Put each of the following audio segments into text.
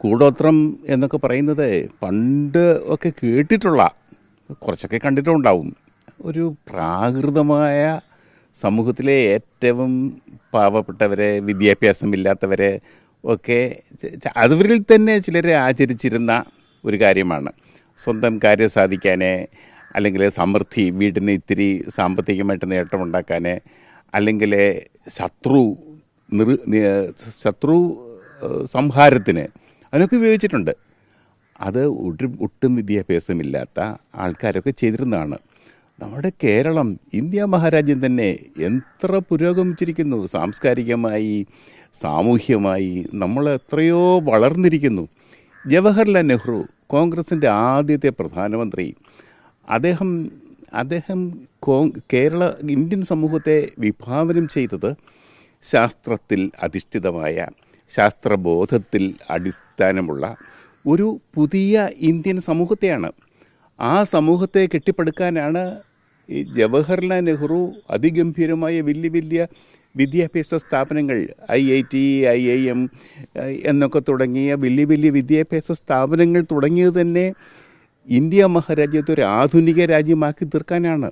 കൂടോത്രം എന്നൊക്കെ പറയുന്നത് പണ്ട് ഒക്കെ കേട്ടിട്ടുള്ള കുറച്ചൊക്കെ കണ്ടിട്ടുണ്ടാവും. ഒരു പ്രാകൃതമായ സമൂഹത്തിലെ ഏറ്റവും പാവപ്പെട്ടവരെ വിദ്യാഭ്യാസമില്ലാത്തവരെ ഒക്കെ അവരിൽ തന്നെ ചിലരെ ആചരിച്ചിരുന്ന ഒരു കാര്യമാണ്. സ്വന്തം കാര്യം സാധിക്കാനേ അല്ലെങ്കിൽ സമൃദ്ധി വീടിന് ഇത്തിരി സാമ്പത്തികമായിട്ട് നേട്ടമുണ്ടാക്കാൻ അല്ലെങ്കിൽ ശത്രു നിർ ശത്രു സംഹാരത്തിന് അതിനൊക്കെ ഉപയോഗിച്ചിട്ടുണ്ട്. അത് ഒട്ടും ഒട്ടും വിദ്യാഭ്യാസമില്ലാത്ത ആൾക്കാരൊക്കെ ചെയ്തിരുന്നതാണ്. നമ്മുടെ കേരളം ഇന്ത്യ മഹാരാജ്യം തന്നെ എത്ര പുരോഗമിച്ചിരിക്കുന്നു. സാംസ്കാരികമായി സാമൂഹ്യമായി നമ്മൾ എത്രയോ വളർന്നിരിക്കുന്നു. ജവഹർലാൽ നെഹ്റു കോൺഗ്രസിന്റെ ആദ്യത്തെ പ്രധാനമന്ത്രി. അദ്ദേഹം അദ്ദേഹം കേരള ഇന്ത്യൻ സമൂഹത്തെ വിഭാവനം ചെയ്തത് ശാസ്ത്രത്തിൽ അധിഷ്ഠിതമായ ശാസ്ത്രബോധത്തിൽ അടിസ്ഥാനമുള്ള ഒരു പുതിയ ഇന്ത്യൻ സമൂഹത്തെയാണ്. ആ സമൂഹത്തെ കെട്ടിപ്പടുക്കാനാണ് ഈ ജവഹർലാൽ നെഹ്റു അതിഗംഭീരമായ വലിയ വലിയ വിദ്യാഭ്യാസ സ്ഥാപനങ്ങൾ I I T I I M എന്നൊക്കെ തുടങ്ങിയ വലിയ വലിയ വിദ്യാഭ്യാസ സ്ഥാപനങ്ങൾ തുടങ്ങിയത് തന്നെ ഇന്ത്യ മഹാരാജ്യത്തെ ഒരു ആധുനിക രാജ്യമാക്കി തീർക്കാനാണ്.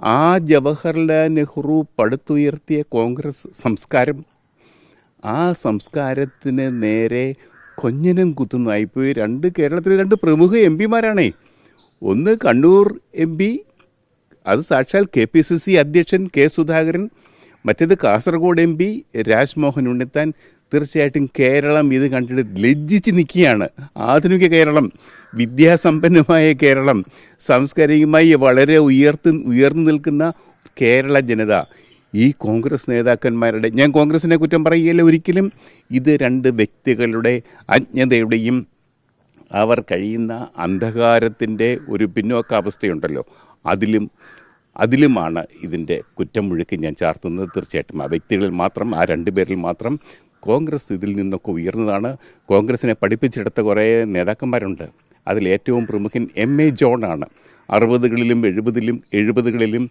ആ ജവഹർലാൽ നെഹ്റു പടുത്തുയർത്തിയ കോൺഗ്രസ് സംസ്കാരം ആ സംസ്കാരത്തിന് നേരെ കൊഞ്ഞനം കുത്തുന്നതായിപ്പോയി രണ്ട് കേരളത്തിലെ രണ്ട് പ്രമുഖ എം പിമാരാണേ. ഒന്ന് കണ്ണൂർ എം പി അത് സാക്ഷാൽ കെ പി സി സി അധ്യക്ഷൻ കെ സുധാകരൻ. മറ്റേത് കാസർഗോഡ് എം പി രാജ്മോഹൻ ഉണ്ണിത്താൻ. തീർച്ചയായിട്ടും കേരളം ഇത് കണ്ടിട്ട് ലജ്ജിച്ച് നിൽക്കുകയാണ്. ആധുനിക കേരളം വിദ്യാസമ്പന്നമായ കേരളം സാംസ്കാരികമായി വളരെ ഉയർത്ത് ഉയർന്നു നിൽക്കുന്ന കേരള ജനത. ഈ കോൺഗ്രസ് നേതാക്കന്മാരുടെ ഞാൻ കോൺഗ്രസിനെ കുറ്റം പറയുകയില്ല ഒരിക്കലും. ഇത് രണ്ട് വ്യക്തികളുടെ അജ്ഞതയുടെയും അവർ കഴിയുന്ന അന്ധകാരത്തിന്റെ ഒരു പിന്നോക്ക പിന്നോക്കാവസ്ഥയുണ്ടല്ലോ അതിലും അതിലുമാണ് ഇതിന്റെ കുറ്റം മുഴുക്കി ഞാൻ ചാർത്തുന്നത് തീർച്ചയായിട്ടും. ആ വ്യക്തികളിൽ മാത്രം ആ രണ്ട് പേരിൽ മാത്രം കോൺഗ്രസ് ഇതിൽ നിന്നൊക്കെ ഉയർന്നതാണ്. കോൺഗ്രസിനെ പഠിപ്പിച്ചെടുത്ത കുറേ നേതാക്കന്മാരുണ്ട്. അതിൽ ഏറ്റവും പ്രമുഖൻ എം എ ജോണാണ് അറുപതുകളിലും എഴുപതിലും എഴുപതുകളിലും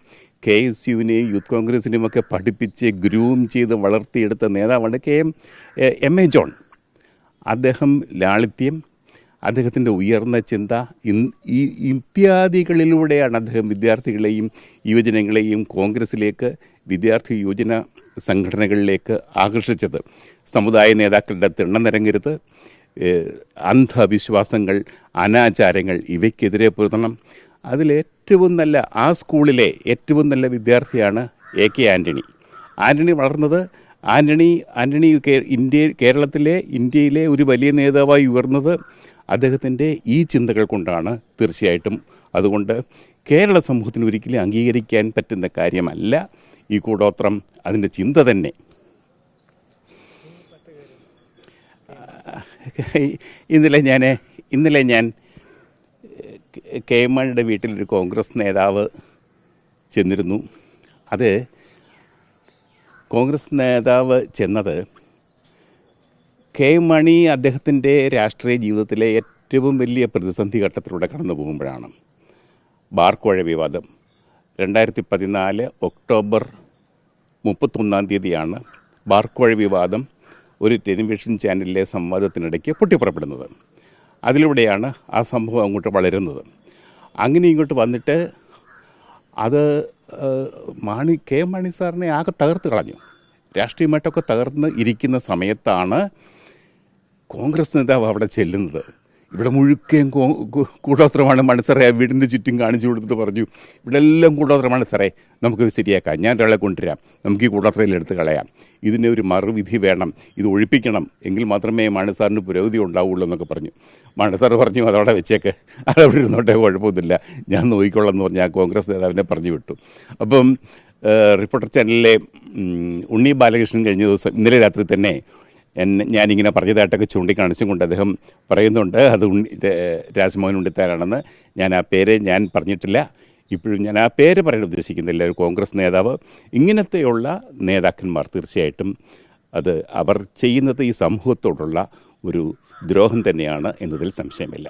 കെ എസ് യുവിനെയും യൂത്ത് കോൺഗ്രസിനെയും ഒക്കെ പഠിപ്പിച്ച് ഗ്രൂം ചെയ്ത് വളർത്തിയെടുത്ത നേതാവാണ് K M M A John. അദ്ദേഹം ലാളിത്യം അദ്ദേഹത്തിന്റെ ഉയർന്ന ചിന്ത ഈ ഇത്യാദികളിലൂടെയാണ് അദ്ദേഹം വിദ്യാർത്ഥികളെയും യുവജനങ്ങളെയും കോൺഗ്രസ്സിലേക്ക് വിദ്യാർത്ഥി യുവജന സംഘടനകളിലേക്ക് ആകർഷിച്ചത്. സമുദായ നേതാക്കളുടെ തിണ്ണനിരങ്ങരുത് അന്ധവിശ്വാസങ്ങൾ അനാചാരങ്ങൾ ഇവയ്ക്കെതിരെ പൊരുത്തണം അതിലേറ്റവും നല്ല ആ സ്കൂളിലെ ഏറ്റവും നല്ല വിദ്യാർത്ഥിയാണ് എ കെ ആന്റണി ആന്റണി വളർന്നത് ആന്റണി ആന്റണി ഇന്ത്യ കേരളത്തിലെ ഇന്ത്യയിലെ ഒരു വലിയ നേതാവായി ഉയർന്നത് അദ്ദേഹത്തിന്റെ ഈ ചിന്തകൾ കൊണ്ടാണ് തീർച്ചയായിട്ടും. അതുകൊണ്ട് കേരള സമൂഹത്തിന് ഒരിക്കലും അംഗീകരിക്കാൻ പറ്റുന്ന കാര്യമല്ല ഈ കൂടോത്രം അതിന്റെ ചിന്ത തന്നെ. ഇന്നലെ ഞാൻ ഇന്നലെ ഞാൻ കെ എം മാണിയുടെ വീട്ടിലൊരു കോൺഗ്രസ് നേതാവ് ചെന്നിരുന്നു. അത് കോൺഗ്രസ് നേതാവ് ചെന്നത് കെ എം മണി അദ്ദേഹത്തിന്റെ രാഷ്ട്രീയ ജീവിതത്തിലെ ഏറ്റവും വലിയ പ്രതിസന്ധി ഘട്ടത്തിലൂടെ കടന്നു പോകുമ്പോഴാണ് ബാർക്കോഴ വിവാദം. രണ്ടായിരത്തി പതിനാല് ഒക്ടോബർ മുപ്പത്തൊന്നാം തീയതിയാണ് ബാർക്കോഴ വിവാദം ഒരു ടെലിവിഷൻ ചാനലിലെ സംവാദത്തിനിടയ്ക്ക് പൊട്ടിപ്പുറപ്പെടുന്നത്. അതിലൂടെയാണ് ആ സംഭവം അങ്ങോട്ട് വളരുന്നത്. അങ്ങനെ ഇങ്ങോട്ട് വന്നിട്ട് അത് മാണി കെ മാണി സാറിനെ ആകെ തകർത്ത് കളഞ്ഞു. രാഷ്ട്രീയമായിട്ടൊക്കെ തകർന്ന് ഇരിക്കുന്ന സമയത്താണ് കോൺഗ്രസ് നേതാവ് അവിടെ ചെല്ലുന്നത്. ഇവിടെ മുഴുക്കയും കൂടോത്രമാണ് മണസറേ വീടിന്റെ ചുറ്റും കാണിച്ചു കൊടുത്തിട്ട് പറഞ്ഞു ഇവിടെ എല്ലാം കൂടോത്രമാണ് സാറേ. നമുക്കിത് ശരിയാക്കാം. ഞാൻ ഒരാളെ കൊണ്ടുവരാം. നമുക്ക് ഈ കൂടോത്രയിൽ എടുത്ത് കളയാം. ഇതിന്റെ ഒരു മറുവിധി വേണം. ഇത് ഒഴിപ്പിക്കണം. എങ്കിൽ മാത്രമേ മണസാറിന് പുരോഗതി ഉണ്ടാവുള്ളൂ എന്നൊക്കെ പറഞ്ഞു. മണസാർ പറഞ്ഞു അതവിടെ വെച്ചേക്ക്. അതവിടെ ഇരുന്നോട്ടെ കുഴപ്പമൊന്നുമില്ല. ഞാൻ നോക്കിക്കൊള്ളാം എന്ന് പറഞ്ഞാൽ കോൺഗ്രസ് നേതാവിനെ പറഞ്ഞു വിട്ടു. അപ്പം റിപ്പോർട്ടർ ചാനലിലെ ഉണ്ണി ബാലകൃഷ്ണൻ കഴിഞ്ഞ ദിവസം ഇന്നലെ രാത്രി തന്നെ എന്നെ ഞാനിങ്ങനെ പറഞ്ഞതായിട്ടൊക്കെ ചൂണ്ടിക്കാണിച്ചും കൊണ്ട് അദ്ദേഹം പറയുന്നുണ്ട്. അത് രാജ്മോഹൻ ഉണ്ണിത്താനാണെന്ന് ഞാൻ ആ പേര് ഞാൻ പറഞ്ഞിട്ടില്ല. ഇപ്പോഴും ഞാൻ ആ പേര് പറയാൻ ഉദ്ദേശിക്കുന്നില്ല. ഒരു കോൺഗ്രസ് നേതാവ് ഇങ്ങനത്തെയുള്ള നേതാക്കന്മാർ തീർച്ചയായിട്ടും അത് അവർ ചെയ്യുന്നത് ഈ സമൂഹത്തോടുള്ള ഒരു ദ്രോഹം തന്നെയാണ് എന്നതിൽ സംശയമില്ല.